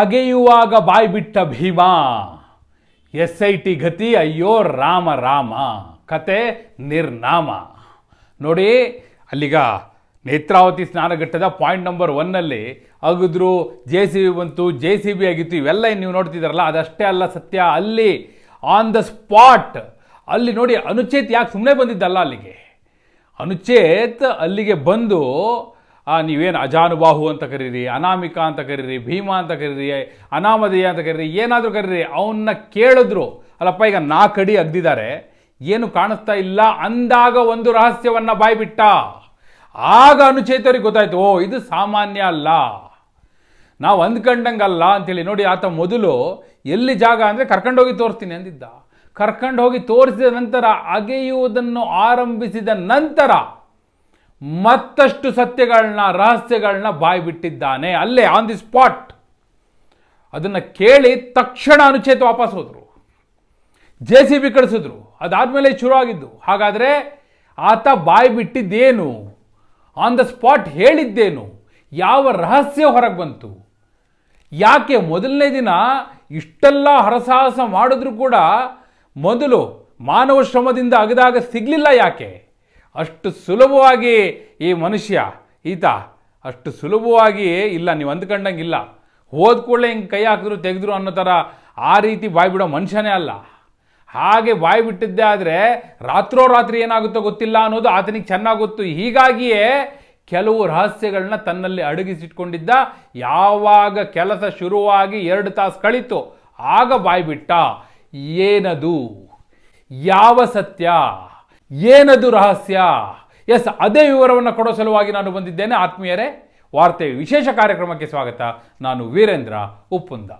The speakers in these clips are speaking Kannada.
ಅಗೆಯುವಾಗ ಬಾಯಿ ಬಿಟ್ಟ ಭೀಮಾ. ಎಸ್ ಐ ಟಿ ಗತಿ, ಅಯ್ಯೋ ರಾಮ ರಾಮ. ಕತೆ ನಿರ್ನಾಮ. ನೋಡಿ, ಅಲ್ಲಿಗ ನೇತ್ರಾವತಿ ಸ್ನಾನಘಟ್ಟದ ಪಾಯಿಂಟ್ ನಂಬರ್ ಒನ್ನಲ್ಲಿ ಅಗಿದ್ರು, ಜೆ ಸಿ ಬಿ ಬಂತು, ಜೆ ಸಿ ಬಿ ಆಗಿತ್ತು, ಇವೆಲ್ಲ ನೀವು ನೋಡ್ತಿದ್ದಾರಲ್ಲ, ಅದಷ್ಟೇ ಅಲ್ಲ ಸತ್ಯ. ಅಲ್ಲಿ ಆನ್ ದ ಸ್ಪಾಟ್ ಅಲ್ಲಿ ನೋಡಿ ಅನುಚೇತ್ ಯಾಕೆ ಸುಮ್ಮನೆ ಬಂದಿದ್ದಲ್ಲ ಅಲ್ಲಿಗೆ? ಅನುಚೇತ್ ಅಲ್ಲಿಗೆ ಬಂದು ಆ, ನೀವೇನು ಅಜಾನುಬಾಹು ಅಂತ ಕರೀರಿ ಅನಾಮಿಕ ಅಂತ ಕರೀರಿ ಭೀಮಾ ಅಂತ ಕರೀರಿ ಅನಾಮಧೇಯ ಅಂತ ಕರೀರಿ ಏನಾದರೂ ಕರೀರಿ ಅವನ್ನ ಕೇಳಿದ್ರು ಅಲ್ಲಪ್ಪ ಈಗ ನಾಲ್ಕು ಅಗ್ದಿದ್ದಾರೆ ಏನು ಕಾಣಿಸ್ತಾ ಇಲ್ಲ ಅಂದಾಗ ಒಂದು ರಹಸ್ಯವನ್ನು ಬಾಯ್ಬಿಟ್ಟ. ಆಗ ಅನುಚೇತರಿಗೆ ಗೊತ್ತಾಯ್ತು ಓ ಇದು ಸಾಮಾನ್ಯ ಅಲ್ಲ. ನಾವು ಅಂದ್ಕೊಂಡಂಗಲ್ಲ ಅಂತೇಳಿ ನೋಡಿ ಆತ ಮೊದಲು ಎಲ್ಲಿ ಜಾಗ ಅಂದರೆ ಕರ್ಕೊಂಡೋಗಿ ತೋರಿಸ್ತೀನಿ ಅಂದಿದ್ದ. ಕರ್ಕೊಂಡು ಹೋಗಿ ತೋರಿಸಿದ ನಂತರ ಅಗೆಯುವುದನ್ನು ಆರಂಭಿಸಿದ ನಂತರ ಮತ್ತಷ್ಟು ಸತ್ಯಗಳನ್ನ, ರಹಸ್ಯಗಳನ್ನ ಬಾಯ್ಬಿಟ್ಟಿದ್ದಾನೆ. ಅಲ್ಲೇ ಆನ್ ದಿ ಸ್ಪಾಟ್ ಅದನ್ನು ಕೇಳಿ ತಕ್ಷಣ ಅನುಚೇತ ವಾಪಸ್ ಹೋದರು. ಜೆ ಸಿ ಬಿ ಕಳಿಸಿದ್ರು. ಅದಾದಮೇಲೆ ಶುರು ಆಗಿದ್ದು ಹಾಗಾದರೆ ಆತ ಬಾಯಿ ಬಿಟ್ಟಿದ್ದೇನು ಆನ್ ದ ಸ್ಪಾಟ್ ಹೇಳಿದ್ದೇನು? ಯಾವ ರಹಸ್ಯ ಹೊರಗೆ ಬಂತು? ಯಾಕೆ ಮೊದಲನೇ ದಿನ ಇಷ್ಟೆಲ್ಲ ಹರಸಾಹಸ ಮಾಡಿದ್ರು ಕೂಡ ಮೊದಲು ಮಾನವ ಶ್ರಮದಿಂದ ಅಗದಾಗ ಸಿಗಲಿಲ್ಲ ಯಾಕೆ? ಅಷ್ಟು ಸುಲಭವಾಗಿ ಈ ಮನುಷ್ಯ, ಈತ ಅಷ್ಟು ಸುಲಭವಾಗಿ ಇಲ್ಲ, ನೀವು ಅಂದ್ಕೊಂಡಂಗಿಲ್ಲ. ಹೋದ ಕೂಡಲೇ ಹಿಂಗೆ ಕೈ ಹಾಕಿದ್ರು, ತೆಗೆದ್ರು ಅನ್ನೋ ಥರ ಆ ರೀತಿ ಬಾಯಿ ಬಿಡೋ ಮನುಷ್ಯನೇ ಅಲ್ಲ. ಹಾಗೆ ಬಾಯಿ ಬಿಟ್ಟಿದ್ದೆ ಆದರೆ ರಾತ್ರೋರಾತ್ರಿ ಏನಾಗುತ್ತೋ ಗೊತ್ತಿಲ್ಲ ಅನ್ನೋದು ಆತನಿಗೆ ಚೆನ್ನಾಗಿ ಗೊತ್ತು. ಹೀಗಾಗಿಯೇ ಕೆಲವು ರಹಸ್ಯಗಳನ್ನ ತನ್ನಲ್ಲಿ ಅಡಗಿಸಿಟ್ಕೊಂಡಿದ್ದ ಯಾವಾಗ ಕೆಲಸ ಶುರುವಾಗಿ ಎರಡು ತಾಸು ಕಳೀತು ಆಗ ಬಾಯಿ ಬಿಟ್ಟ. ಏನದು? ಯಾವ ಸತ್ಯ? ಏನದು ರಹಸ್ಯ? ಎಸ್, ಅದೇ ವಿವರವನ್ನು ಕೊಡೋ ಸಲುವಾಗಿ ನಾನು ಬಂದಿದ್ದೇನೆ. ಆತ್ಮೀಯರೇ, ವಾರ್ತೆ ವಿಶೇಷ ಕಾರ್ಯಕ್ರಮಕ್ಕೆ ಸ್ವಾಗತ. ನಾನು ವೀರೇಂದ್ರ ಉಪ್ಪುಂದ.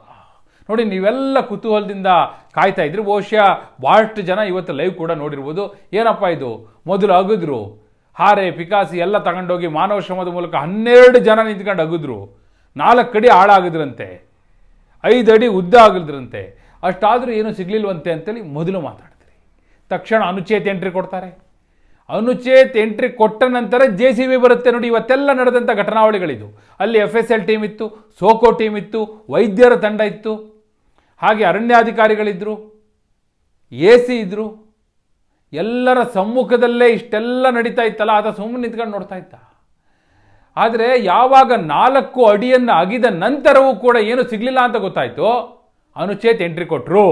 ನೋಡಿ, ನೀವೆಲ್ಲ ಕುತೂಹಲದಿಂದ ಕಾಯ್ತಾ ಇದ್ರಿ. ಬಹುಶಃ ಭಾಳಷ್ಟು ಜನ ಇವತ್ತು ಲೈವ್ ಕೂಡ ನೋಡಿರ್ಬೋದು. ಏನಪ್ಪ ಇದು? ಮೊದಲು ಅಗಿದ್ರು. ಹಾರೆ, ಪಿಕಾಸಿ ಎಲ್ಲ ತಗೊಂಡೋಗಿ ಮಾನವ ಶ್ರಮದ ಮೂಲಕ ಹನ್ನೆರಡು ಜನ ನಿಂತ್ಕೊಂಡು ಅಗಿದ್ರು. ನಾಲ್ಕು ಅಡಿ ಹಾಳಾಗಿದ್ರಂತೆ. ಐದು ಅಡಿ ಉದ್ದ ಆಗಿದ್ರಂತೆ ಅಷ್ಟಾದರೂ ಏನೂ ಸಿಗ್ಲಿಲ್ವಂತೆ ಅಂತೇಳಿ ಮೊದಲು ಮಾತಾಡ್ತೀರಿ. ತಕ್ಷಣ ಅನುಚೇತ್ ಎಂಟ್ರಿ ಕೊಡ್ತಾರೆ. ಅನುಚೇತ್ ಎಂಟ್ರಿ ಕೊಟ್ಟ ನಂತರ ಜೆ ಸಿ ಬಿ ಬರುತ್ತೆ ನೋಡಿ, ಇವತ್ತೆಲ್ಲ ನಡೆದಂಥ ಘಟನಾವಳಿಗಳಿದು. ಅಲ್ಲಿ ಎಫ್ ಎಸ್ ಎಲ್ ಟೀಮ್ ಇತ್ತು ಸೋಕೋ ಟೀಮ್ ಇತ್ತು, ವೈದ್ಯರ ತಂಡ ಇತ್ತು. ಹಾಗೆ ಅರಣ್ಯಾಧಿಕಾರಿಗಳಿದ್ದರು ಎ ಸಿ ಇದ್ದರು ಎಲ್ಲರ ಸಮ್ಮುಖದಲ್ಲೇ ಇಷ್ಟೆಲ್ಲ ನಡೀತಾ ಇತ್ತಲ್ಲ, ಆತ ಸುಮ್ಮನೆ ನಿಂತ್ಕೊಂಡು ನೋಡ್ತಾ ಇದ್ದ. ಆದರೆ ಯಾವಾಗ ನಾಲ್ಕು ಅಡಿಯನ್ನು ಅಗಿದ ನಂತರವೂ ಕೂಡ ಏನು ಸಿಗಲಿಲ್ಲ ಅಂತ ಗೊತ್ತಾಯಿತು? ಅನುಚೇತ್ ಎಂಟ್ರಿ ಕೊಟ್ಟರು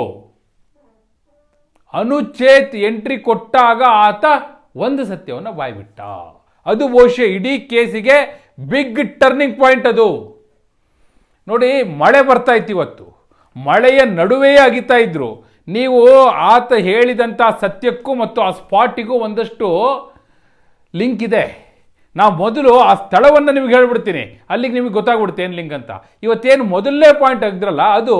ಅನುಚೇತ್ ಎಂಟ್ರಿ ಕೊಟ್ಟಾಗ ಆತ ಒಂದು ಸತ್ಯವನ್ನು ಬಾಯ್ಬಿಟ್ಟ ಅದು ಬಹುಶಃ ಇಡೀ ಕೇಸಿಗೆ ಬಿಗ್ ಟರ್ನಿಂಗ್ ಪಾಯಿಂಟ್ ಅದು. ನೋಡಿ, ಮಳೆ ಬರ್ತಾ ಇತ್ತು ಇವತ್ತು ಮಳೆಯ ನಡುವೆಯೇ ಅಗಿತಾ ಇದ್ರು. ನೀವು ಆತ ಹೇಳಿದಂಥ ಸತ್ಯಕ್ಕೂ ಮತ್ತು ಆ ಸ್ಪಾಟಿಗೂ ಒಂದಷ್ಟು ಲಿಂಕ್ ಇದೆ. ನಾವು ಮೊದಲು ಆ ಸ್ಥಳವನ್ನು ನಿಮ್ಗೆ ಹೇಳ್ಬಿಡ್ತೀನಿ. ಅಲ್ಲಿಗೆ ನಿಮಗೆ ಗೊತ್ತಾಗ್ಬಿಡುತ್ತೆ ಏನು ಲಿಂಕ್ ಅಂತ. ಇವತ್ತೇನು ಮೊದಲನೇ ಪಾಯಿಂಟ್ ಆಗಿದ್ರಲ್ಲ ಅದು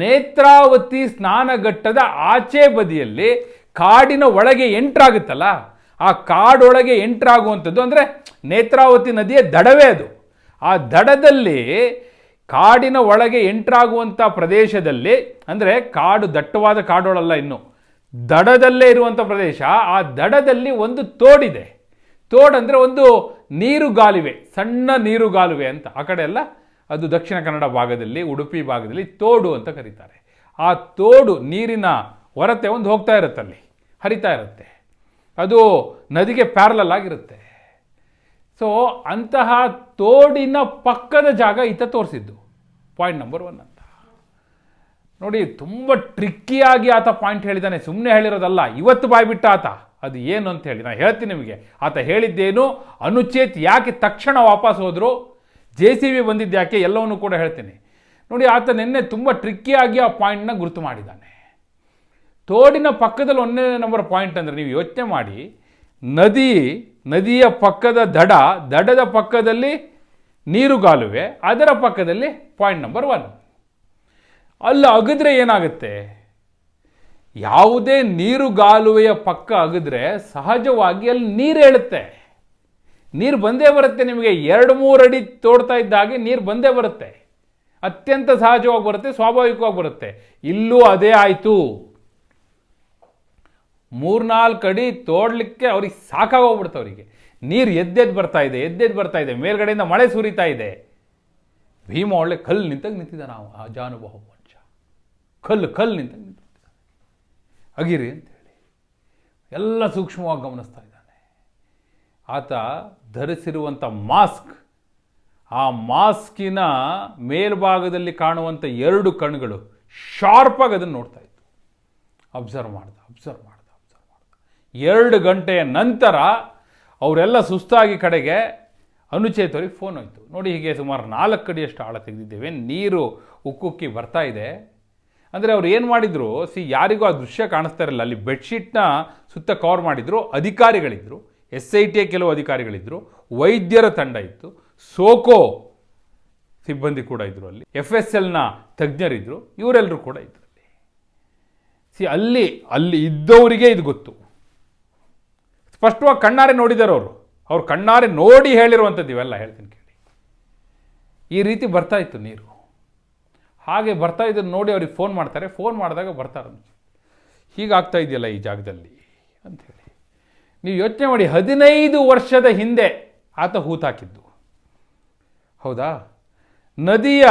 ನೇತ್ರಾವತಿ ಸ್ನಾನಘಟ್ಟದ ಆಚೆ ಬದಿಯಲ್ಲಿ ಕಾಡಿನ ಒಳಗೆ ಎಂಟ್ರಾಗುತ್ತಲ್ಲ, ಆ ಕಾಡೊಳಗೆ ಎಂಟ್ರಾಗುವಂಥದ್ದು ಅಂದರೆ ನೇತ್ರಾವತಿ ನದಿಯ ದಡವೇ ಅದು. ಆ ದಡದಲ್ಲಿ ಕಾಡಿನ ಒಳಗೆ ಎಂಟ್ರಾಗುವಂಥ ಪ್ರದೇಶದಲ್ಲಿ ಅಂದರೆ ಕಾಡು ದಟ್ಟವಾದ ಕಾಡೊಳಲ್ಲ ಇನ್ನು, ದಡದಲ್ಲೇ ಇರುವಂಥ ಪ್ರದೇಶ, ಆ ದಡದಲ್ಲಿ ಒಂದು ತೋಡಿದೆ. ತೋಡಂದರೆ ಒಂದು ನೀರುಗಾಲುವೆ, ಸಣ್ಣ ನೀರುಗಾಲುವೆ ಅಂತ ಆ ಕಡೆ ಎಲ್ಲ ಅದು ದಕ್ಷಿಣ ಕನ್ನಡ ಭಾಗದಲ್ಲಿ, ಉಡುಪಿ ಭಾಗದಲ್ಲಿ ತೋಡು ಅಂತ ಕರೀತಾರೆ. ಆ ತೋಡು ನೀರಿನ ಹೊರತೆ ಒಂದು ಹೋಗ್ತಾ ಇರುತ್ತೆ ಅಲ್ಲಿ, ಹರಿತಾ ಇರುತ್ತೆ. ಅದು ನದಿಗೆ ಪ್ಯಾರಲಲ್ ಆಗಿರುತ್ತೆ. ಸೊ ಅಂತಹ ತೋಡಿನ ಪಕ್ಕದ ಜಾಗ ಈತ ತೋರಿಸಿದ್ದು. ಪಾಯಿಂಟ್ ನಂಬರ್ ಒನ್ ಅಂತ. ನೋಡಿ, ತುಂಬ ಟ್ರಿಕ್ಕಿಯಾಗಿ ಆತ ಪಾಯಿಂಟ್ ಹೇಳಿದ್ದಾನೆ ಸುಮ್ಮನೆ ಹೇಳಿರೋದಲ್ಲ, ಇವತ್ತು ಬಾಯ್ಬಿಟ್ಟ ಆತ. ಅದು ಏನು ಅಂತ ಹೇಳಿ ನಾನು ಹೇಳ್ತೀನಿ ನಿಮಗೆ. ಆತ ಹೇಳಿದ್ದೇನು ಅನುಚೇತ್ ಯಾಕೆ ತಕ್ಷಣ ವಾಪಸ್ ಹೋದರು ಜೆ ಸಿ ಬಿ ಬಂದಿದ್ದು ಯಾಕೆ ಎಲ್ಲವನ್ನೂ ಕೂಡ ಹೇಳ್ತೀನಿ. ನೋಡಿ, ಆತ ನಿನ್ನೆ ತುಂಬ ಟ್ರಿಕ್ಕಿಯಾಗಿ ಆ ಪಾಯಿಂಟ್ನ ಗುರುತು ಮಾಡಿದ್ದಾನೆ. ತೋಡಿನ ಪಕ್ಕದಲ್ಲಿ ಒಂದನೇ ನಂಬರ್ ಪಾಯಿಂಟ್ ಅಂದರೆ ನೀವು ಯೋಚನೆ ಮಾಡಿ. ನದಿ, ನದಿಯ ಪಕ್ಕದ ದಡ, ದಡದ ಪಕ್ಕದಲ್ಲಿ ನೀರುಗಾಲುವೆ, ಅದರ ಪಕ್ಕದಲ್ಲಿ ಪಾಯಿಂಟ್ ನಂಬರ್ ಒನ್ ಅಲ್ಲಿ, ಅಗಿದ್ರೆ ಏನಾಗುತ್ತೆ? ಯಾವುದೇ ನೀರುಗಾಲುವೆಯ ಪಕ್ಕ ಅಗಿದ್ರೆ ಸಹಜವಾಗಿ ಅಲ್ಲಿ ನೀರು ಹೇಳುತ್ತೆ ನೀರು ಬಂದೇ ಬರುತ್ತೆ ನಿಮಗೆ ಎರಡು ಮೂರು ಅಡಿ ತೋಡ್ತಾ ಇದ್ದಾಗೆ ನೀರು ಬಂದೇ ಬರುತ್ತೆ. ಅತ್ಯಂತ ಸಹಜವಾಗಿ ಬರುತ್ತೆ, ಸ್ವಾಭಾವಿಕವಾಗಿ ಬರುತ್ತೆ. ಇಲ್ಲೂ ಅದೇ ಆಯಿತು. ಮೂರ್ನಾಲ್ಕು ಅಡಿ ತೋಡ್ಲಿಕ್ಕೆ ಅವ್ರಿಗೆ ಸಾಕಾಗೋಗ್ಬಿಡ್ತು ಅವರಿಗೆ. ನೀರು ಎದ್ದೆದ್ದು ಬರ್ತಾ ಇದೆ ಎದ್ದೆದ್ದು ಬರ್ತಾ ಇದೆ. ಮೇಲ್ಗಡೆಯಿಂದ ಮಳೆ ಸುರಿತಾ ಇದೆ. ಭೀಮ ಒಳ್ಳೆ ಕಲ್ಲು ನಿಂತಾಗ ನಿಂತಿದ್ದ ನಾವು ಅಜಾನುಬಾಹು ಮನುಷ್ಯ. ಕಲ್ಲು ಕಲ್ಲು ನಿಂತಾಗ ನಿಂತಿದ್ದ ಅಗಿರಿ ಅಂತೇಳಿ ಎಲ್ಲ ಸೂಕ್ಷ್ಮವಾಗಿ ಗಮನಿಸ್ತಾ ಆತ ಧರಿಸಿರುವಂಥ ಮಾಸ್ಕ್. ಆ ಮಾಸ್ಕಿನ ಮೇಲ್ಭಾಗದಲ್ಲಿ ಕಾಣುವಂಥ ಎರಡು ಕಣ್ಗಳು ಶಾರ್ಪಾಗಿ ಅದನ್ನು ನೋಡ್ತಾ ಇತ್ತು. ಅಬ್ಸರ್ವ್ ಮಾಡ್ದ ಅಬ್ಸರ್ವ್ ಮಾಡ್ದ ಅಬ್ಸರ್ವ್ ಮಾಡ್ದ. ಎರಡು ಗಂಟೆಯ ನಂತರ ಅವರೆಲ್ಲ ಸುಸ್ತಾಗಿ ಕಡೆಗೆ ಅನುಚೇತವರಿಗೆ ಫೋನ್ ಹೋಯಿತು. ನೋಡಿ ಹೀಗೆ ಸುಮಾರು ನಾಲ್ಕು ಅಡಿಯಷ್ಟು ಆಳ ತೆಗೆದಿದ್ದೇವೆ, ನೀರು ಉಕ್ಕುಕ್ಕಿ ಬರ್ತಾ ಇದೆ. ಅಂದರೆ ಅವ್ರು ಏನು ಮಾಡಿದರು, ಸಿ ಯಾರಿಗೂ ಆ ದೃಶ್ಯ ಕಾಣಿಸ್ತಾ ಇರಲಿಲ್ಲ. ಅಲ್ಲಿ ಬೆಡ್ಶೀಟ್ನ ಸುತ್ತ ಕವರ್ ಮಾಡಿದರು ಅಧಿಕಾರಿಗಳಿದ್ದರು ಎಸ್ ಐ ಟಿಯ ಕೆಲವು ಅಧಿಕಾರಿಗಳಿದ್ದರು ವೈದ್ಯರ ತಂಡ ಇತ್ತು, ಸೋಕೋ ಸಿಬ್ಬಂದಿ ಕೂಡ ಇದ್ದರು ಅಲ್ಲಿ ಎಫ್ ಎಸ್ ಎಲ್ನ ತಜ್ಞರಿದ್ದರು ಇವರೆಲ್ಲರೂ ಕೂಡ ಇದ್ದರು ಅಲ್ಲಿ. ಸಿ, ಅಲ್ಲಿ ಅಲ್ಲಿ ಇದ್ದವರಿಗೆ ಇದು ಗೊತ್ತು. ಸ್ಪಷ್ಟವಾಗಿ ಕಣ್ಣಾರೆ ನೋಡಿದ್ದಾರೆ ಅವರು. ಅವ್ರು ಕಣ್ಣಾರೆ ನೋಡಿ ಹೇಳಿರುವಂಥದ್ದು ಇವೆಲ್ಲ ಹೇಳ್ತೀನಿ ಕೇಳಿ. ಈ ರೀತಿ ಬರ್ತಾ ಇತ್ತು ನೀರು. ಹಾಗೆ ಬರ್ತಾ ಇದ್ದನ್ನು ನೋಡಿ ಅವ್ರಿಗೆ ಫೋನ್ ಮಾಡ್ತಾರೆ. ಫೋನ್ ಮಾಡಿದಾಗ ಬರ್ತಾರೆ ಹೀಗಾಗ್ತಾ ಇದೆಯಲ್ಲ ಈ ಜಾಗದಲ್ಲಿ? ಅಂಥೇಳಿ ನೀವು ಯೋಚನೆ ಮಾಡಿ ಹದಿನೈದು ವರ್ಷದ ಹಿಂದೆ ಆತ ಹೂತಾಕಿದ್ದು ಹೌದಾ? ನದಿಯ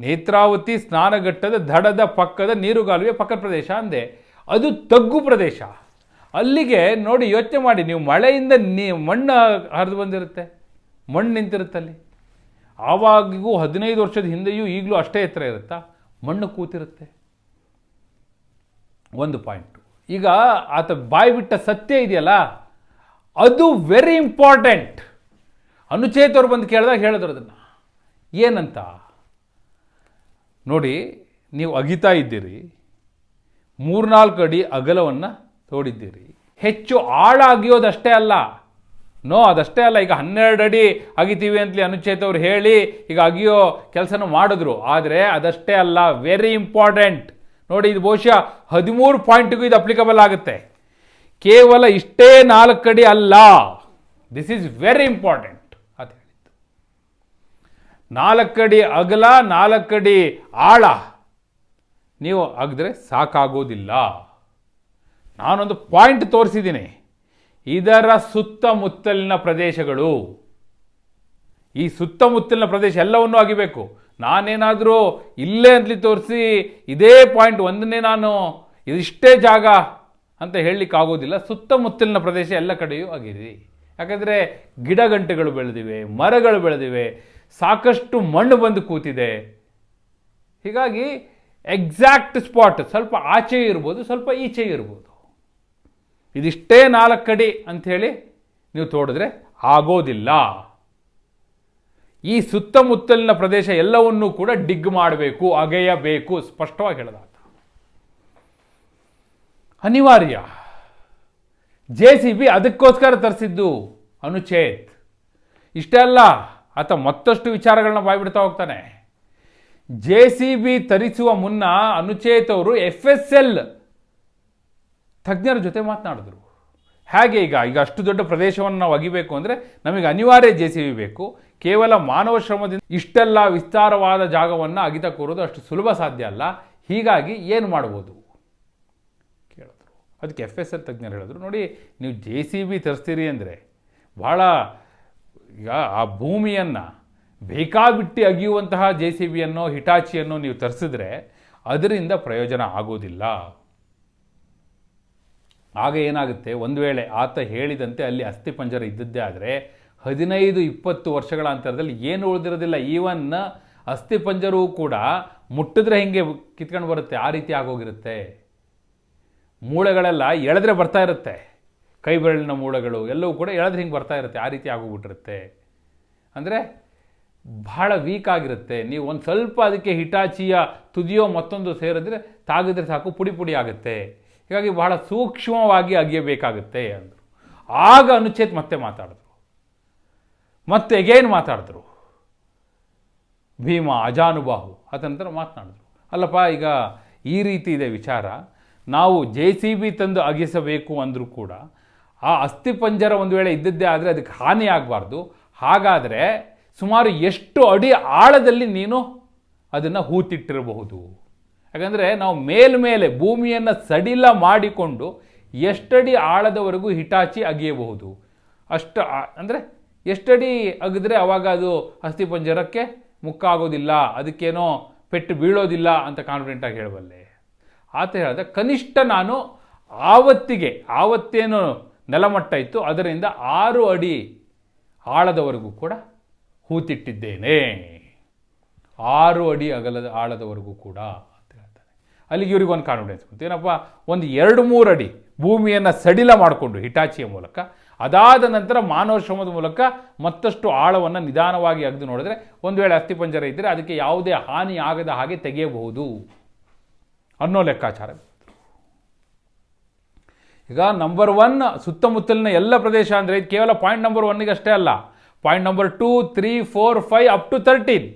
ನೇತ್ರಾವತಿ ಸ್ನಾನಘಟ್ಟದ ದಡದ ಪಕ್ಕದ ನೀರುಗಾಲುವೆ ಪಕ್ಕದ ಪ್ರದೇಶ ಅಂದೆ. ಅದು ತಗ್ಗು ಪ್ರದೇಶ. ಅಲ್ಲಿಗೆ ನೋಡಿ ಯೋಚನೆ ಮಾಡಿ, ನೀವು ಮಳೆಯಿಂದ ನೀ, ಮಣ್ಣು ಹರಿದು ಬಂದಿರುತ್ತೆ. ಮಣ್ಣು ನಿಂತಿರುತ್ತೆ ಅಲ್ಲಿ. ಆವಾಗಿಗೂ ಹದಿನೈದು ವರ್ಷದ ಹಿಂದೆಯೂ ಈಗಲೂ ಅಷ್ಟೇ ಎತ್ತರ ಇರುತ್ತಾ? ಮಣ್ಣು ಕೂತಿರುತ್ತೆ. ಒಂದು ಪಾಯಿಂಟು. ಈಗ ಆತ ಬಾಯಿ ಬಿಟ್ಟ ಸತ್ಯ ಇದೆಯಲ್ಲ? ಅದು ವೆರಿ ಇಂಪಾರ್ಟೆಂಟ್ ಅನುಚೇತವ್ರು ಬಂದು ಕೇಳಿದಾಗ ಹೇಳಿದ್ರು ಅದನ್ನು. ಏನಂತ? ನೋಡಿ, ನೀವು ಅಗಿತಾ ಇದ್ದೀರಿ. ಮೂರ್ನಾಲ್ಕು ಅಡಿ ಅಗಲವನ್ನು ತೋಡಿದ್ದೀರಿ. ಹೆಚ್ಚು ಆಳ ಅಗಿಯೋದಷ್ಟೇ ಅಲ್ಲ. ನೋ, ಅದಷ್ಟೇ ಅಲ್ಲ. ಈಗ ಹನ್ನೆರಡು ಅಡಿ ಅಗಿತೀವಿ ಅಂತಲಿ ಅನುಚೇತವ್ರು ಹೇಳಿ ಈಗ ಅಗಿಯೋ ಕೆಲಸನೂ ಮಾಡಿದ್ರು. ಆದರೆ ಅದಷ್ಟೇ ಅಲ್ಲ. ವೆರಿ ಇಂಪಾರ್ಟೆಂಟ್ ನೋಡಿ, ಇದು ಬಹುಶಃ ಹದಿಮೂರು ಪಾಯಿಂಟ್ಗೂ ಇದು ಅಪ್ಲಿಕಬಲ್ ಆಗುತ್ತೆ. ಕೇವಲ ಇಷ್ಟೇ ನಾಲ್ಕು ಅಡಿ ಅಲ್ಲ. ದಿಸ್ ಈಸ್ ವೆರಿ ಇಂಪಾರ್ಟೆಂಟ್ ಅಂತ ಹೇಳಿದ್ದು. ನಾಲ್ಕಡಿ ಅಗಲ ನಾಲ್ಕಡಿ ಆಳ. ನೀವು ಅಗದ್ರೆ ಸಾಕಾಗೋದಿಲ್ಲ. ನಾನೊಂದು ಪಾಯಿಂಟ್ ತೋರಿಸಿದ್ದೀನಿ. ಇದರ ಸುತ್ತಮುತ್ತಲಿನ ಪ್ರದೇಶಗಳು. ಈ ಸುತ್ತಮುತ್ತಲಿನ ಪ್ರದೇಶ ಎಲ್ಲವನ್ನೂ ಅಗಿಬೇಕು ನಾನೇನಾದರೂ ಇಲ್ಲೇ ಅಂತಲಿ ತೋರಿಸಿ ಇದೇ ಪಾಯಿಂಟ್ ಒಂದನ್ನೇ ನಾನು ಇದಿಷ್ಟೇ ಜಾಗ ಅಂತ ಹೇಳಲಿಕ್ಕೆ ಆಗೋದಿಲ್ಲ ಸುತ್ತಮುತ್ತಲಿನ ಪ್ರದೇಶ ಎಲ್ಲ ಕಡೆಯೂ ಆಗಿದೆ. ಯಾಕಂದರೆ ಗಿಡಗಂಟೆಗಳು ಬೆಳೆದಿವೆ, ಮರಗಳು ಬೆಳೆದಿವೆ, ಸಾಕಷ್ಟು ಮಣ್ಣು ಬಂದು ಕೂತಿದೆ. ಹೀಗಾಗಿ ಎಕ್ಸಾಕ್ಟ್ ಸ್ಪಾಟ್ ಸ್ವಲ್ಪ ಆಚೆ ಇರ್ಬೋದು, ಸ್ವಲ್ಪ ಈಚೆ ಇರ್ಬೋದು. ಇದಿಷ್ಟೇ ನಾಲ್ಕು ನಾಲ್ಕಡಿ ಅಂಥೇಳಿ ನೀವು ತೋಡಿದ್ರೆ ಆಗೋದಿಲ್ಲ. ಈ ಸುತ್ತಮುತ್ತಲಿನ ಪ್ರದೇಶ ಎಲ್ಲವನ್ನೂ ಕೂಡ ಡಿಗ್ ಮಾಡಬೇಕು, ಅಗೆಯಬೇಕು, ಸ್ಪಷ್ಟವಾಗಿ ಹೇಳಿದಾತ ಅನಿವಾರ್ಯ. ಜೆ ಸಿ ಬಿ ಅದಕ್ಕೋಸ್ಕರ ತರಿಸಿದ್ದು ಅನುಚೇತ್ ಇಷ್ಟೇ ಅಲ್ಲ, ಆತ ಮತ್ತಷ್ಟು ವಿಚಾರಗಳನ್ನ ಬಾಯ್ಬಿಡ್ತಾ ಹೋಗ್ತಾನೆ. ಜೆ ಸಿ ಬಿ ತರಿಸುವ ಮುನ್ನ ಅನುಚೇತ್ ಅವರು ಎಫ್ ಎಸ್ ಎಲ್ ತಜ್ಞರ ಜೊತೆ ಮಾತನಾಡಿದ್ರು. ಹೇಗೆ ಈಗ ಈಗ ಅಷ್ಟು ದೊಡ್ಡ ಪ್ರದೇಶವನ್ನು ನಾವು ಅಗಿಬೇಕು ಅಂದರೆ ನಮಗೆ ಅನಿವಾರ್ಯ ಜೆ ಸಿ ಬಿ ಬೇಕು. ಕೇವಲ ಮಾನವ ಶ್ರಮದಿಂದ ಇಷ್ಟೆಲ್ಲ ವಿಸ್ತಾರವಾದ ಜಾಗವನ್ನು ಅಗಿತ ಕೂರೋದು ಅಷ್ಟು ಸುಲಭ ಸಾಧ್ಯ ಅಲ್ಲ. ಹೀಗಾಗಿ ಏನು ಮಾಡ್ಬೋದು? ಕೇಳಿದ್ರು. ಅದಕ್ಕೆ ಎಫ್ ಎಸ್ ಎಲ್ ತಜ್ಞರು ಹೇಳಿದ್ರು, ನೋಡಿ, ನೀವು ಜೆ ಸಿ ಬಿ ತರಿಸ್ತೀರಿ ಅಂದರೆ ಭಾಳ ಈಗ ಆ ಭೂಮಿಯನ್ನು ಬೇಕಾಬಿಟ್ಟು ಅಗಿಯುವಂತಹ ಜೆ ಸಿ ಬಿಯನ್ನು ಹಿಟಾಚಿಯನ್ನು ನೀವು ತರಿಸಿದ್ರೆ ಅದರಿಂದ ಪ್ರಯೋಜನ ಆಗೋದಿಲ್ಲ. ಆಗ ಏನಾಗುತ್ತೆ? ಒಂದು ವೇಳೆ ಆತ ಹೇಳಿದಂತೆ ಅಲ್ಲಿ ಅಸ್ಥಿಪಂಜರ ಇದ್ದದ್ದೇ ಆದರೆ ಹದಿನೈದು, ಇಪ್ಪತ್ತು ವರ್ಷಗಳ ಅಂತರದಲ್ಲಿ ಏನು ಉಳಿದಿರೋದಿಲ್ಲ. ಈವನ್ ಅಸ್ಥಿಪಂಜರವೂ ಕೂಡ ಮುಟ್ಟಿದ್ರೆ ಹಿಂಗೆ ಕಿತ್ಕೊಂಡು ಬರುತ್ತೆ, ಆ ರೀತಿ ಆಗೋಗಿರುತ್ತೆ. ಮೂಳೆಗಳೆಲ್ಲ ಎಳೆದ್ರೆ ಬರ್ತಾ ಇರುತ್ತೆ. ಕೈ ಬೆರಳಿನ ಮೂಳೆಗಳು ಎಲ್ಲವೂ ಕೂಡ ಎಳೆದ್ರೆ ಹಿಂಗೆ ಬರ್ತಾ ಇರುತ್ತೆ, ಆ ರೀತಿ ಆಗೋಗ್ಬಿಟ್ಟಿರುತ್ತೆ. ಅಂದರೆ ಬಹಳ ವೀಕ್ ಆಗಿರುತ್ತೆ. ನೀವು ಒಂದು ಸ್ವಲ್ಪ ಅದಕ್ಕೆ ಹಿಟಾಚಿಯ ತುದಿಯೋ ಮತ್ತೊಂದು ಸೇರಿದ್ರೆ ತಾಗಿದ್ರೆ ಸಾಕು, ಪುಡಿ ಪುಡಿ ಆಗುತ್ತೆ. ಹೀಗಾಗಿ ಬಹಳ ಸೂಕ್ಷ್ಮವಾಗಿ ಅಗಿಯಬೇಕಾಗುತ್ತೆ ಅಂದರು. ಆಗ ಅನುಚ್ಛೇದ್ ಮತ್ತೆ ಮಾತಾಡಿದ್ರು ಮತ್ತೆ ಎಗೇನ್ ಮಾತಾಡಿದ್ರು? ಭೀಮ, ಅಜಾನುಬಾಹು ನಂತರ ಮಾತನಾಡಿದ್ರು. ಅಲ್ಲಪ್ಪ, ಈಗ ಈ ರೀತಿ ಇದೆ ವಿಚಾರ. ನಾವು ಜೆ ಸಿ ಬಿ ತಂದು ಅಗಿಸಬೇಕು ಅಂದರೂ ಕೂಡ ಆ ಅಸ್ಥಿಪಂಜರ ಒಂದು ವೇಳೆ ಇದ್ದದ್ದೇ ಆದರೆ ಅದಕ್ಕೆ ಹಾನಿ ಆಗಬಾರ್ದು. ಹಾಗಾದರೆ ಸುಮಾರು ಎಷ್ಟು ಅಡಿ ಆಳದಲ್ಲಿ ನೀನು ಅದನ್ನು ಹೂತಿಟ್ಟಿರಬಹುದು. ಯಾಕಂದರೆ ನಾವು ಮೇಲ್ಮೇಲೆ ಭೂಮಿಯನ್ನು ಸಡಿಲ ಮಾಡಿಕೊಂಡು ಎಷ್ಟಡಿ ಆಳದವರೆಗೂ ಹಿಟಾಚಿ ಅಗಿಯಬಹುದು. ಅಷ್ಟು ಅಂದರೆ ಎಷ್ಟಡಿ ಅಗಿದ್ರೆ ಅವಾಗ ಅದು ಅಸ್ಥಿಪಂಜರಕ್ಕೆ ಮುಕ್ಕಾಗೋದಿಲ್ಲ, ಅದಕ್ಕೇನೋ ಪೆಟ್ಟು ಬೀಳೋದಿಲ್ಲ ಅಂತ ಕಾನ್ಫಿಡೆಂಟಾಗಿ ಹೇಳಬಲ್ಲೆ. ಆತ ಹೇಳಿದ, ಕನಿಷ್ಠ ನಾನು ಆವತ್ತಿಗೆ, ಆವತ್ತೇನು ನೆಲಮಟ್ಟ ಇತ್ತು, ಅದರಿಂದ ಆರು ಅಡಿ ಆಳದವರೆಗೂ ಕೂಡ ಹೂತಿಟ್ಟಿದ್ದೇನೆ. ಆರು ಅಡಿ ಅಗಲದ ಆಳದವರೆಗೂ ಕೂಡ ಅಂತ ಹೇಳ್ತಾನೆ. ಅಲ್ಲಿಗೆ ಇವ್ರಿಗೆ ಒಂದು ಕಾನ್ಫಿಡೆನ್ಸ್ ಏನಪ್ಪ, ಒಂದು ಎರಡು ಮೂರು ಅಡಿ ಭೂಮಿಯನ್ನು ಸಡಿಲ ಮಾಡಿಕೊಂಡು ಹಿಟಾಚಿಯ ಮೂಲಕ ಅದಾದ ನಂತರ ಮಾನವ ಶ್ರಮದ ಮೂಲಕ ಮತ್ತಷ್ಟು ಆಳವನ್ನು ನಿಧಾನವಾಗಿ ಅಗೆದು ನೋಡಿದ್ರೆ ಒಂದು ವೇಳೆ ಅಸ್ಥಿಪಂಜರ ಇದ್ದರೆ ಅದಕ್ಕೆ ಯಾವುದೇ ಹಾನಿ ಆಗದ ಹಾಗೆ ತೆಗೆಯಬಹುದು ಅನ್ನೋ ಲೆಕ್ಕಾಚಾರ. ಈಗ ನಂಬರ್ ಒನ್ ಸುತ್ತಮುತ್ತಲಿನ ಎಲ್ಲ ಪ್ರದೇಶ ಅಂದರೆ ಇದು ಕೇವಲ ಪಾಯಿಂಟ್ ನಂಬರ್ ಒನ್ನಿಗೆ ಅಷ್ಟೇ ಅಲ್ಲ. Point number two three four five up to thirteen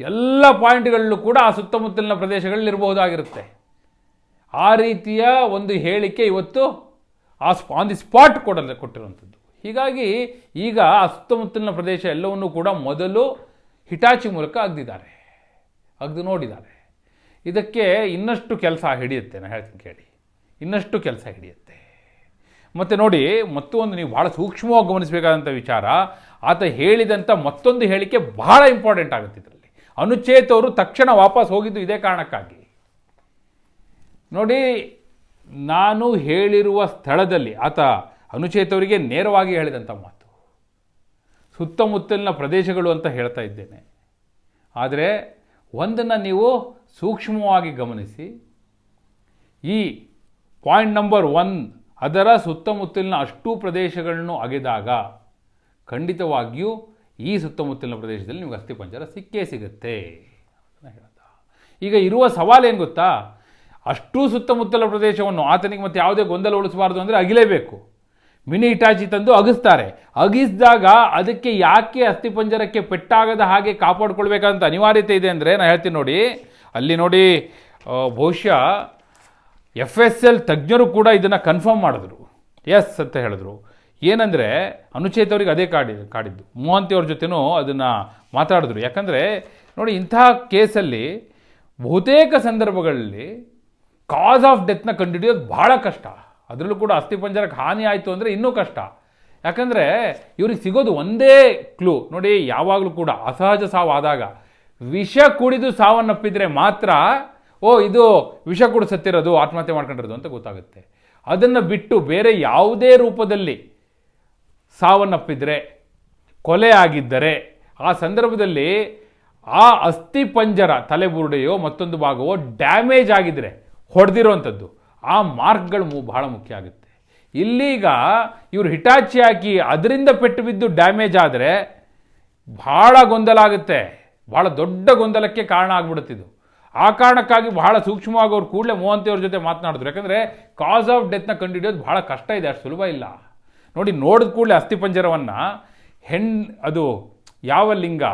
ಎಲ್ಲ ಪಾಯಿಂಟ್ಗಳಲ್ಲೂ ಕೂಡ ಆ ಸುತ್ತಮುತ್ತಲಿನ ಪ್ರದೇಶಗಳಲ್ಲಿ ಇರಬಹುದಾಗಿರುತ್ತೆ. ಆ ರೀತಿಯ ಒಂದು ಹೇಳಿಕೆ ಇವತ್ತು ಆ ಆನ್ ದಿ ಸ್ಪಾಟ್ ಕೊಡಲು ಕೊಟ್ಟಿರುವಂಥದ್ದು. ಹೀಗಾಗಿ ಈಗ ಆ ಸುತ್ತಮುತ್ತಲಿನ ಪ್ರದೇಶ ಎಲ್ಲವನ್ನೂ ಕೂಡ ಮೊದಲು ಹಿಟಾಚಿ ಮೂಲಕ ಅಗ್ದಿದ್ದಾರೆ. ಅಗ್ದು ನೋಡಿದ್ದಾರೆ. ಇದಕ್ಕೆ ಇನ್ನಷ್ಟು ಕೆಲಸ ಹಿಡಿಯುತ್ತೆ ನಾನು ಹೇಳ್ತೀನಿ ಕೇಳಿ. ಇನ್ನಷ್ಟು ಕೆಲಸ ಹಿಡಿಯುತ್ತೆ. ಮತ್ತು ನೋಡಿ, ಮತ್ತೊಂದು ನೀವು ಭಾಳ ಸೂಕ್ಷ್ಮವಾಗಿ ಗಮನಿಸಬೇಕಾದಂಥ ವಿಚಾರ, ಆತ ಹೇಳಿದಂಥ ಮತ್ತೊಂದು ಹೇಳಿಕೆ ಬಹಳ ಇಂಪಾರ್ಟೆಂಟ್ ಆಗುತ್ತೆ ಇದರಲ್ಲಿ. ಅನುಚೇತ್ ಅವರು ತಕ್ಷಣ ವಾಪಸ್ ಹೋಗಿದ್ದು ಇದೇ ಕಾರಣಕ್ಕಾಗಿ. ನೋಡಿ ನಾನು ಹೇಳಿರುವ ಸ್ಥಳದಲ್ಲಿ, ಆತ ಅನುಚೇತವರಿಗೆ ನೇರವಾಗಿ ಹೇಳಿದಂಥ ಮಾತು. ಸುತ್ತಮುತ್ತಲಿನ ಪ್ರದೇಶಗಳು ಅಂತ ಹೇಳ್ತಾ ಇದ್ದೇನೆ. ಆದರೆ ಒಂದನ್ನು ನೀವು ಸೂಕ್ಷ್ಮವಾಗಿ ಗಮನಿಸಿ. ಈ ಪಾಯಿಂಟ್ ನಂಬರ್ ಒನ್ ಅದರ ಸುತ್ತಮುತ್ತಲಿನ ಅಷ್ಟೂ ಪ್ರದೇಶಗಳನ್ನು ಅಗೆದಾಗ ಖಂಡಿತವಾಗಿಯೂ ಈ ಸುತ್ತಮುತ್ತಲಿನ ಪ್ರದೇಶದಲ್ಲಿ ನಿಮಗೆ ಅಸ್ಥಿಪಂಜರ ಸಿಕ್ಕೇ ಸಿಗುತ್ತೆ ಈಗ ಇರುವ ಸವಾಲೇನು ಗೊತ್ತಾ? ಅಷ್ಟೂ ಸುತ್ತಮುತ್ತಲ ಪ್ರದೇಶವನ್ನು ಆತನಿಗೆ ಮತ್ತೆ ಯಾವುದೇ ಗೊಂದಲ ಉಳಿಸಬಾರ್ದು ಅಂದರೆ ಅಗಿಲೇಬೇಕು. ಮಿನಿ ಇಟಾಚಿ ತಂದು ಅಗಿಸ್ತಾರೆ. ಅಗಿಸಿದಾಗ ಅದಕ್ಕೆ ಯಾಕೆ ಅಸ್ಥಿಪಂಜರಕ್ಕೆ ಪೆಟ್ಟಾಗದ ಹಾಗೆ ಕಾಪಾಡ್ಕೊಳ್ಬೇಕಂತ ಅನಿವಾರ್ಯತೆ ಇದೆ ಅಂದರೆ ನಾನು ಹೇಳ್ತೀನಿ ನೋಡಿ. ಅಲ್ಲಿ ನೋಡಿ ಬಹುಶಃ ಎಫ್ ಎಸ್ ಎಲ್ ತಜ್ಞರು ಕೂಡ ಇದನ್ನು ಕನ್ಫರ್ಮ್ ಮಾಡಿದ್ರು. ಎಸ್ ಅಂತ ಹೇಳಿದ್ರು. ಏನಂದರೆ ಅನುಚೇತ್ ಅವರಿಗೆ ಅದೇ ಕಾಡಿ, ಕಾಡಿದ್ದು. ಮೋಹಂತಿ ಅವ್ರ ಜೊತೆನೂ ಅದನ್ನು ಮಾತಾಡಿದ್ರು. ಯಾಕಂದರೆ ನೋಡಿ, ಇಂತಹ ಕೇಸಲ್ಲಿ ಬಹುತೇಕ ಸಂದರ್ಭಗಳಲ್ಲಿ ಕಾಸ್ ಆಫ್ ಡೆತ್ನ ಕಂಡುಹಿಡಿಯೋದು ಭಾಳ ಕಷ್ಟ. ಅದರಲ್ಲೂ ಕೂಡ ಅಸ್ಥಿಪಂಜರಕ್ಕೆ ಹಾನಿ ಆಯಿತು ಅಂದರೆ ಇನ್ನೂ ಕಷ್ಟ. ಯಾಕಂದರೆ ಇವ್ರಿಗೆ ಸಿಗೋದು ಒಂದೇ ಕ್ಲೂ ನೋಡಿ, ಯಾವಾಗಲೂ ಕೂಡ ಅಸಹಜ ಸಾವು ಆದಾಗ ವಿಷ ಕುಡಿದು ಸಾವನ್ನಪ್ಪಿದ್ರೆ ಮಾತ್ರ, ಓ, ಇದು ವಿಷ ಕುಡಿದು ಸತ್ತಿರೋದು ಆತ್ಮಹತ್ಯೆ ಮಾಡ್ಕೊಂಡಿರೋದು ಅಂತ ಗೊತ್ತಾಗುತ್ತೆ. ಅದನ್ನು ಬಿಟ್ಟು ಬೇರೆ ಯಾವುದೇ ರೂಪದಲ್ಲಿ ಸಾವನ್ನಪ್ಪಿದ್ರೆ ಕೊಲೆ ಆಗಿದ್ದರೆ, ಆ ಸಂದರ್ಭದಲ್ಲಿ ಆ ಅಸ್ಥಿ ಪಂಜರ ತಲೆಬುರುಡೆಯೋ ಮತ್ತೊಂದು ಭಾಗವೋ ಡ್ಯಾಮೇಜ್ ಆಗಿದ್ರೆ ಹೊಡೆದಿರೋವಂಥದ್ದು. ಆ ಮಾರ್ಕ್ಗಳು ಬಹಳ ಮುಖ್ಯ ಆಗುತ್ತೆ. ಇಲ್ಲೀಗ ಇವರು ಹಿಟಾಚಿ ಹಾಕಿ ಅದರಿಂದ ಪೆಟ್ಟು ಬಿದ್ದು ಡ್ಯಾಮೇಜ್ ಆದರೆ ಭಾಳ ಗೊಂದಲ ಆಗುತ್ತೆ. ಭಾಳ ದೊಡ್ಡ ಗೊಂದಲಕ್ಕೆ ಕಾರಣ ಆಗ್ಬಿಡುತ್ತಿದ್ದು. ಆ ಕಾರಣಕ್ಕಾಗಿ ಬಹಳ ಸೂಕ್ಷ್ಮವಾಗಿ ಅವ್ರು ಕೂಡಲೇ ಮೋಹಂತಿಯವ್ರ ಜೊತೆ ಮಾತನಾಡಿದ್ರು. ಯಾಕಂದರೆ ಕಾಸ್ ಆಫ್ ಡೆತ್ನ ಕಂಡುಹಿಡಿಯೋದು ಭಾಳ ಕಷ್ಟ ಇದೆ, ಅಷ್ಟು ಸುಲಭ ಇಲ್ಲ. ನೋಡಿ, ನೋಡಿದ ಕೂಡಲೇ ಅಸ್ಥಿಪಂಜರವನ್ನು ಹೆಣ್, ಅದು ಯಾವ ಲಿಂಗ?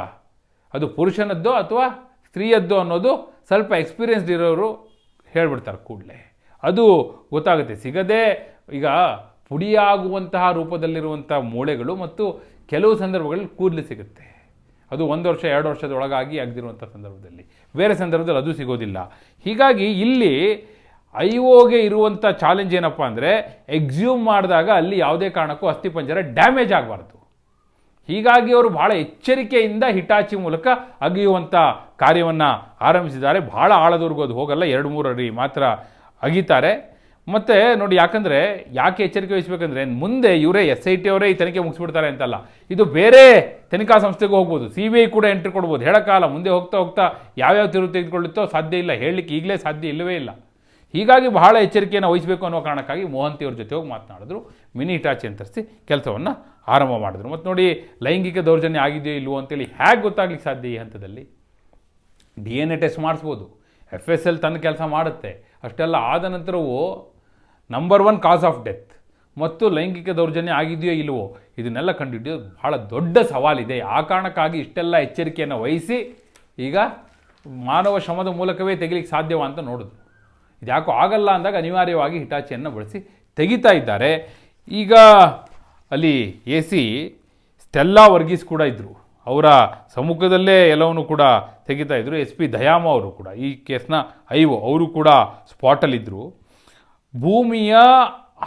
ಅದು ಪುರುಷನದ್ದೋ ಅಥವಾ ಸ್ತ್ರೀಯದ್ದೋ ಅನ್ನೋದು ಸ್ವಲ್ಪ ಎಕ್ಸ್ಪೀರಿಯನ್ಸ್ಡ್ ಇರೋರು ಹೇಳ್ಬಿಡ್ತಾರೆ ಕೂಡಲೇ. ಅದು ಗೊತ್ತಾಗುತ್ತೆ. ಸಿಗದೆ ಈಗ ಪುಡಿಯಾಗುವಂತಹ ರೂಪದಲ್ಲಿರುವಂಥ ಮೂಳೆಗಳು ಮತ್ತು ಕೆಲವು ಸಂದರ್ಭಗಳಲ್ಲಿ ಕೂದಲು ಸಿಗುತ್ತೆ. ಅದು ಒಂದು ವರ್ಷ, ಎರಡು ವರ್ಷದ ಒಳಗಾಗಿ ಅಗ್ದಿರುವಂಥ ಸಂದರ್ಭದಲ್ಲಿ. ಬೇರೆ ಸಂದರ್ಭದಲ್ಲಿ ಅದು ಸಿಗೋದಿಲ್ಲ. ಹೀಗಾಗಿ ಇಲ್ಲಿ ಐ ಓಗೆ ಇರುವಂಥ ಚಾಲೆಂಜ್ ಏನಪ್ಪ ಅಂದರೆ ಎಕ್ಸ್ಯೂಮ್ ಮಾಡಿದಾಗ ಅಲ್ಲಿ ಯಾವುದೇ ಕಾರಣಕ್ಕೂ ಅಸ್ಥಿಪಂಜರ ಡ್ಯಾಮೇಜ್ ಆಗಬಾರ್ದು. ಹೀಗಾಗಿ ಅವರು ಬಹಳ ಎಚ್ಚರಿಕೆಯಿಂದ ಹಿಟಾಚಿ ಮೂಲಕ ಅಗಿಯುವಂಥ ಕಾರ್ಯವನ್ನು ಆರಂಭಿಸಿದ್ದಾರೆ. ಬಹಳ ಆಳದವರೆಗೂ ಅದು ಹೋಗಲ್ಲ, ಎರಡು ಮೂರು ಅಡಿ ಮಾತ್ರ ಅಗಿತಾರೆ. ಮತ್ತು ನೋಡಿ, ಯಾಕಂದರೆ ಯಾಕೆ ಎಚ್ಚರಿಕೆ ವಹಿಸಬೇಕಂದ್ರೆ, ಮುಂದೆ ಇವರೇ ಎಸ್ ಐ ಟಿ ಅವರೇ ಈ ತನಿಖೆ ಮುಗಿಸ್ಬಿಡ್ತಾರೆ ಅಂತಲ್ಲ. ಇದು ಬೇರೆ ತನಿಖಾ ಸಂಸ್ಥೆಗೂ ಹೋಗ್ಬೋದು. ಸಿ ಬಿ ಐ ಕೂಡ ಎಂಟ್ರಿ ಕೊಡ್ಬೋದು. ಹೇಳೋಕ್ಕಾಗಲ್ಲ ಮುಂದೆ ಹೋಗ್ತಾ ಹೋಗ್ತಾ ಯಾವ್ಯಾವ ತಿರುವು ತೆಗೆದುಕೊಳ್ಳುತ್ತೋ ಸಾಧ್ಯ ಇಲ್ಲ. ಹೇಳಲಿಕ್ಕೆ ಈಗಲೇ ಸಾಧ್ಯ ಇಲ್ಲವೇ ಇಲ್ಲ. ಹೀಗಾಗಿ ಬಹಳ ಎಚ್ಚರಿಕೆಯನ್ನು ವಹಿಸಬೇಕು ಅನ್ನೋ ಕಾರಣಕ್ಕಾಗಿ ಮೋಹಂತಿಯವ್ರ ಜೊತೆ ಹೋಗಿ ಮಾತನಾಡಿದ್ರು. ಮಿನಿ ಹಿಟಾಚಿ ಅಂತರಿಸಿ ಕೆಲಸವನ್ನು ಆರಂಭ ಮಾಡಿದ್ರು. ಮತ್ತು ನೋಡಿ, ಲೈಂಗಿಕ ದೌರ್ಜನ್ಯ ಆಗಿದೆಯೋ ಇಲ್ವೋ ಅಂತೇಳಿ ಹೇಗೆ ಗೊತ್ತಾಗ್ಲಿಕ್ಕೆ ಸಾಧ್ಯ ಈ ಹಂತದಲ್ಲಿ? ಡಿ ಎನ್ ಎ ಟೆಸ್ಟ್ ಮಾಡಿಸ್ಬೋದು. ಎಫ್ ಎಸ್ ಎಲ್ ತನ್ನ ಕೆಲಸ ಮಾಡುತ್ತೆ. ಅಷ್ಟೆಲ್ಲ ಆದ ನಂತರವೂ number one cause of death. ಮತ್ತು ಲೈಂಗಿಕ ದೌರ್ಜನ್ಯ ಆಗಿದೆಯೋ ಇಲ್ಲವೋ ಇದನ್ನೆಲ್ಲ ಕಂಡುಹಿಡಿಯೋದು ಬಹಳ ದೊಡ್ಡ ಸವಾಲಿದೆ. ಆ ಕಾರಣಕ್ಕಾಗಿ ಇಷ್ಟೆಲ್ಲ ಎಚ್ಚರಿಕೆಯನ್ನು ವಹಿಸಿ ಈಗ ಮಾನವ ಶ್ರಮದ ಮೂಲಕವೇ ತೆಗಿಲಿಕ್ಕೆ ಸಾಧ್ಯವ ಅಂತ ನೋಡಿದ್ರು. ಇದ್ಯಾಕೋ ಆಗಲ್ಲ ಅಂದಾಗ ಅನಿವಾರ್ಯವಾಗಿ ಹಿಟಾಚಿಯನ್ನು ಬಳಸಿ ತೆಗಿತಾ ಇದ್ದಾರೆ. ಈಗ ಅಲ್ಲಿ ಎ ಸಿ ಸ್ಟೆಲ್ಲಾ ವರ್ಗೀಸ್ ಕೂಡ ಇದ್ದರು ಅವರ ಸಮ್ಮುಖದಲ್ಲೇ ಎಲ್ಲವನ್ನು ಕೂಡ ತೆಗಿತಾ ಇದ್ದರು ಎಸ್ ಪಿ ದಯಾಮ ಅವರು ಕೂಡ, ಈ ಕೇಸ್ನ ಐವೋ ಅವರು ಕೂಡ ಸ್ಪಾಟಲ್ಲಿದ್ದರು ಭೂಮಿಯ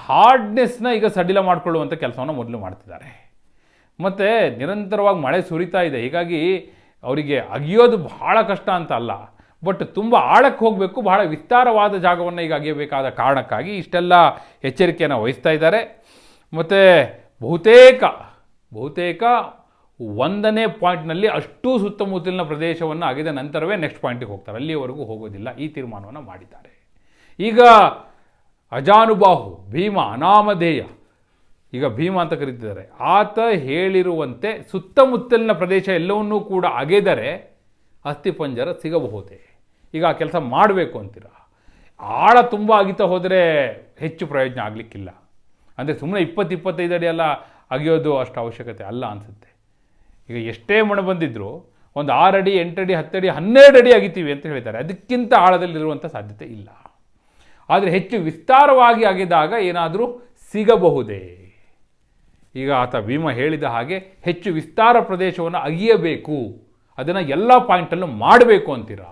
ಹಾರ್ಡ್ನೆಸ್ನ ಈಗ ಸಡಿಲ ಮಾಡಿಕೊಳ್ಳುವಂಥ ಕೆಲಸವನ್ನು ಮೊದಲು ಮಾಡ್ತಿದ್ದಾರೆ. ಮತ್ತು ನಿರಂತರವಾಗಿ ಮಳೆ ಸುರಿತಾ ಇದೆ. ಹೀಗಾಗಿ ಅವರಿಗೆ ಅಗಿಯೋದು ಬಹಳ ಕಷ್ಟ ಅಂತ ಅಲ್ಲ. ಬಟ್ ತುಂಬ ಆಳಕ್ಕೆ ಹೋಗಬೇಕು, ಬಹಳ ವಿಸ್ತಾರವಾದ ಜಾಗವನ್ನು ಈಗ ಅಗೆಯಬೇಕಾದ ಕಾರಣಕ್ಕಾಗಿ ಇಷ್ಟೆಲ್ಲ ಎಚ್ಚರಿಕೆಯನ್ನು ವಹಿಸ್ತಾ ಇದ್ದಾರೆ. ಮತ್ತು ಬಹುತೇಕ ಬಹುತೇಕ ಒಂದನೇ ಪಾಯಿಂಟ್ನಲ್ಲಿ ಅಷ್ಟು ಸುತ್ತಮುತ್ತಲಿನ ಪ್ರದೇಶವನ್ನು ಅಗೆದ ನಂತರವೇ ನೆಕ್ಸ್ಟ್ ಪಾಯಿಂಟಿಗೆ ಹೋಗ್ತಾರೆ. ಅಲ್ಲಿಯವರೆಗೂ ಹೋಗೋದಿಲ್ಲ. ಈ ತೀರ್ಮಾನವನ್ನು ಮಾಡಿದ್ದಾರೆ. ಈಗ ಅಜಾನುಬಾಹು, ಭೀಮ, ಅನಾಮಧೇಯ, ಈಗ ಭೀಮ ಅಂತ ಕರೀತಿದ್ದಾರೆ. ಆತ ಹೇಳಿರುವಂತೆ ಸುತ್ತಮುತ್ತಲಿನ ಪ್ರದೇಶ ಎಲ್ಲವನ್ನೂ ಕೂಡ ಅಗೆದರೆ ಅಸ್ಥಿಪಂಜರ ಸಿಗಬಹುದೇ? ಈಗ ಆ ಕೆಲಸ ಮಾಡಬೇಕು ಅಂತೀರ? ಆಳ ತುಂಬ ಅಗಿತಾ ಹೋದರೆ ಹೆಚ್ಚು ಪ್ರಯೋಜನ ಆಗಲಿಕ್ಕಿಲ್ಲ. ಅಂದರೆ ಸುಮ್ಮನೆ ಇಪ್ಪತ್ತು ಇಪ್ಪತ್ತೈದು ಅಡಿ ಎಲ್ಲ ಅಗಿಯೋದು ಅಷ್ಟು ಅವಶ್ಯಕತೆ ಅಲ್ಲ ಅನಿಸುತ್ತೆ. ಈಗ ಎಷ್ಟೇ ಮಣ ಬಂದಿದ್ದರೂ ಒಂದು ಆರಡಿ ಎಂಟಡಿ ಹತ್ತಡಿ ಹನ್ನೆರಡು ಅಡಿ ಅಗಿತೀವಿ ಅಂತ ಹೇಳ್ತಾರೆ. ಅದಕ್ಕಿಂತ ಆಳದಲ್ಲಿರುವಂಥ ಸಾಧ್ಯತೆ ಇಲ್ಲ. ಆದರೆ ಹೆಚ್ಚು ವಿಸ್ತಾರವಾಗಿ ಅಗೆದಾಗ ಏನಾದರೂ ಸಿಗಬಹುದೇ? ಈಗ ಆತ ಭೀಮ ಹೇಳಿದ ಹಾಗೆ ಹೆಚ್ಚು ವಿಸ್ತಾರ ಪ್ರದೇಶವನ್ನು ಅಗಿಯಬೇಕು. ಅದನ್ನು ಎಲ್ಲ ಪಾಯಿಂಟಲ್ಲೂ ಮಾಡಬೇಕು ಅಂತೀರಾ?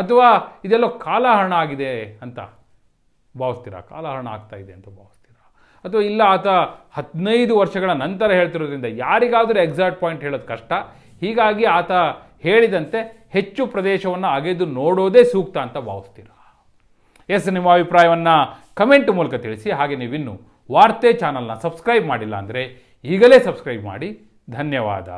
ಅಥವಾ ಇದೆಲ್ಲೋ ಕಾಲಹರಣ ಆಗಿದೆ ಅಂತ ಭಾವಿಸ್ತೀರಾ ಕಾಲಹರಣ ಆಗ್ತಾ ಇದೆ ಅಂತ ಭಾವಿಸ್ತೀರಾ ಅಥವಾ ಇಲ್ಲ ಆತ ಹದಿನೈದು ವರ್ಷಗಳ ನಂತರ ಹೇಳ್ತಿರೋದ್ರಿಂದ ಯಾರಿಗಾದರೂ ಎಕ್ಸಾಕ್ಟ್ ಪಾಯಿಂಟ್ ಹೇಳೋದು ಕಷ್ಟ. ಹೀಗಾಗಿ ಆತ ಹೇಳಿದಂತೆ ಹೆಚ್ಚು ಪ್ರದೇಶವನ್ನು ಅಗೆದು ನೋಡೋದೇ ಸೂಕ್ತ ಅಂತ ಭಾವಿಸ್ತೀರಾ ಎಸ್, ನಿಮ್ಮ ಅಭಿಪ್ರಾಯವನ್ನು ಕಮೆಂಟ್ ಮೂಲಕ ತಿಳಿಸಿ. ಹಾಗೆ ನೀವಿನ್ನು ವಾರ್ತೆ ಚಾನಲ್ನ ಸಬ್ಸ್ಕ್ರೈಬ್ ಮಾಡಿಲ್ಲ ಅಂದರೆ ಈಗಲೇ ಸಬ್ಸ್ಕ್ರೈಬ್ ಮಾಡಿ. ಧನ್ಯವಾದ.